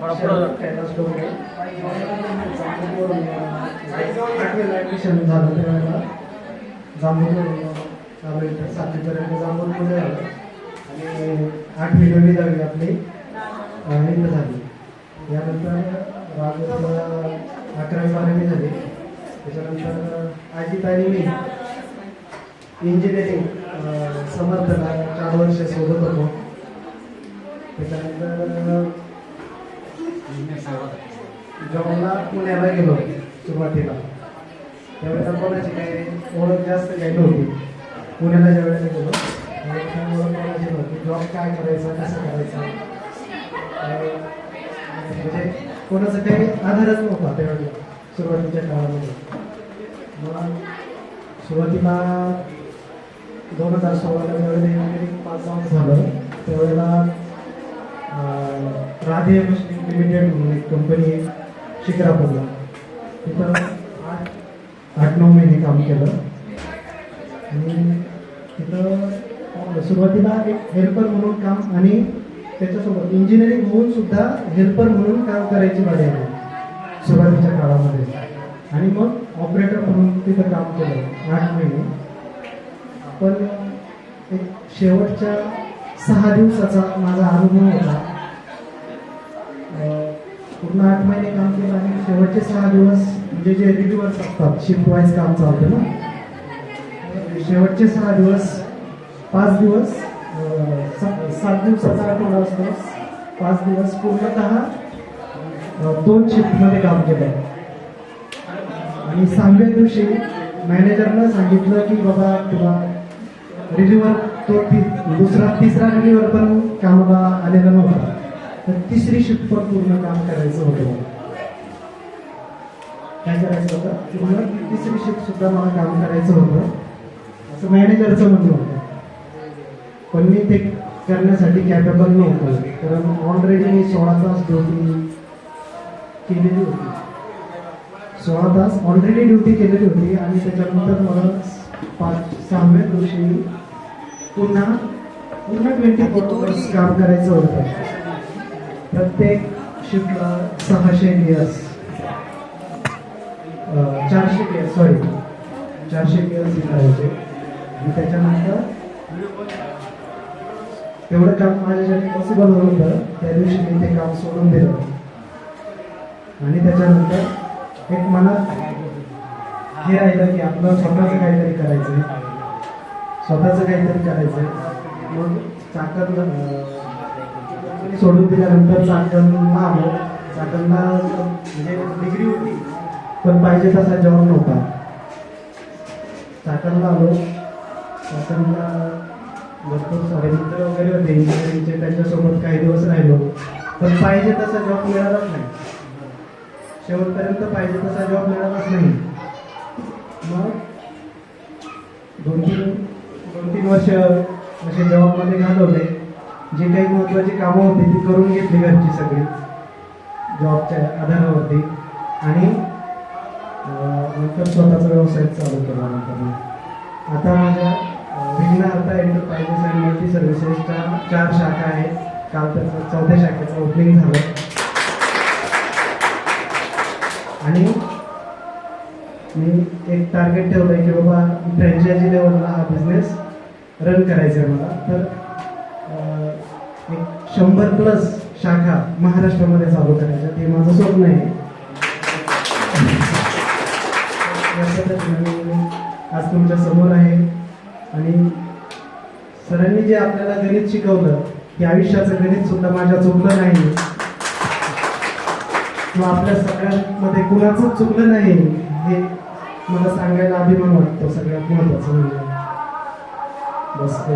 थोडा पुढं कैलास झालं त्यावेळेला जांभूळ चालू इथं सातवीपर्यंत जांभूळमध्ये झालं. आणि आठवी नववी दहावी आपली. अं, झाली. यानंतर राजूरला अकरावी बारावी झाली. त्याच्यानंतर आजी ताई मी इंजिनिअरिंग समर्थला चार वर्ष सोबत होतो. त्याच्यानंतर जॉबला पुण्याला गेलो सुरुवातीला त्यावेळेला कोणाची काही ओळख जास्त काही नव्हती. पुण्याला ज्या वेळेला गेलो त्यावेळेला ओळख कोणाची नव्हती. जॉब काय करायचा कसं करायचा? म्हणजे कोणाचा काही आधारच नव्हता त्यावेळेला सुरुवातीच्या काळामध्ये. मग सुरुवातीला दोन हजार सोळाला ज्यावेळेला इंजिनिअरिंग पास आउट झालं त्यावेळेला राधे मुस्लिम लिमिटेड म्हणून एक कंपनी आहे. शिक्रापूरला तिथं आठ आठ नऊ महिने काम केलं. आणि तिथं सुरुवातीला एक हेल्पर म्हणून काम आणि त्याच्यासोबत इंजिनिअरिंग होऊन सुद्धा हेल्पर म्हणून काम करायची बारी आली. सुरुवातीच्या काळामध्ये. आणि मग ऑपरेटर म्हणून तिथं काम केलं. आठ महिने. पण एक शेवटच्या सहा दिवसाचा माझा अनुभव होता. पूर्ण आठ महिने शेवटचे सहा दिवस म्हणजे जे रिव्ह्यूअर्स असतात शिफ्ट वाईज काम चालतं ना? शेवटचे सहा दिवस पाच दिवस सात दिवसाचा आठवडा असतो. पाच दिवस पूर्णतः दोन शिफ्टमध्ये काम केलं आणि सहाव्या दिवशी मॅनेजरनं सांगितलं की बाबा तुला रिलीवर तो ती दुसरा तिसरा रिव्ह्यूवर पण कामाला आलेला नव्हता. तर तिसरी शिफ्ट पण पूर्ण काम करायचं होतं. मला. काय करायचं होतं? तिसरी शिफ्ट सुद्धा मला काम करायचं होतं. असं मॅनेजरचं म्हणणं होतं. पण मी ते करण्यासाठी कॅपेबल नव्हतो. कारण ऑलरेडी मी सोळा तास ड्युटी केलेली होती. सोळा तास ऑलरेडी ड्युटी केलेली होती आणि त्याच्यानंतर मला पाच सहाव्या दिवशी पुन्हा पुन्हा ट्वेंटी फोर आवर्स काम करायचं होतं. प्रत्येक शिफ्टला सहाशे गिअर्स चारशे गिअर्स सॉरी चारशे गिअर्स करायचे. आणि त्याच्यानंतर तेवढं काम माझ्यासाठी पॉसिबल होतं. त्या दिवशी मी ते काम सोडून दिलं. आणि त्याच्यानंतर एक मनात हे राहिलं की आपलं स्वतःचं काहीतरी करायचं आहे स्वतःचं काहीतरी करायचं आहे मग चाकण सोडून दिल्यानंतर चाकणला आलो. चाकणला म्हणजे पण पाहिजे तसा जॉब नव्हता. चाकणला आलो चाकणला भरपूर सारे मित्र वगैरे होते इंजिनिअरिंगचे त्यांच्यासोबत काही दिवस राहिलो. पण पाहिजे तसा जॉब मिळालाच नाही. शेवटपर्यंत पाहिजे तसा जॉब मिळालाच नाही. मग दोन तीन दोन तीन वर्ष असे जॉबमध्ये घालवले. जे काही महत्त्वाची कामं होती ती करून घेतली घरची सगळी. जॉबच्या आधारावरती. आणि नंतर स्वतःचा व्यवसाय चालू केला नंतर आता माझ्या अं, विघ्नहर्ता एंटरप्राइजेस अँड मल्टी सर्व्हिसेसच्या चार शाखा आहेत. काल त्याचं चौथ्या शाखेचं ओपनिंग झालं. आणि मी एक टार्गेट ठेवलंय की बाबा फ्रँचायझी लेवलला हा बिझनेस रन करायचा आहे मला. तर एक शंभर प्लस शाखा महाराष्ट्रामध्ये चालू करायच्या ते माझं स्वप्न आहे. आज तुमच्यासमोर आहे. आणि सरांनी जे आपल्याला गणित शिकवलं की आयुष्याचं गणित सुद्धा माझ्या चुकलं नाही. किंवा आपल्या सगळ्यांमध्ये कुणाचंच चुकलं नाही हे मला सांगायला अभिमान वाटतो. सगळ्यात महत्वाचं म्हणजे. बस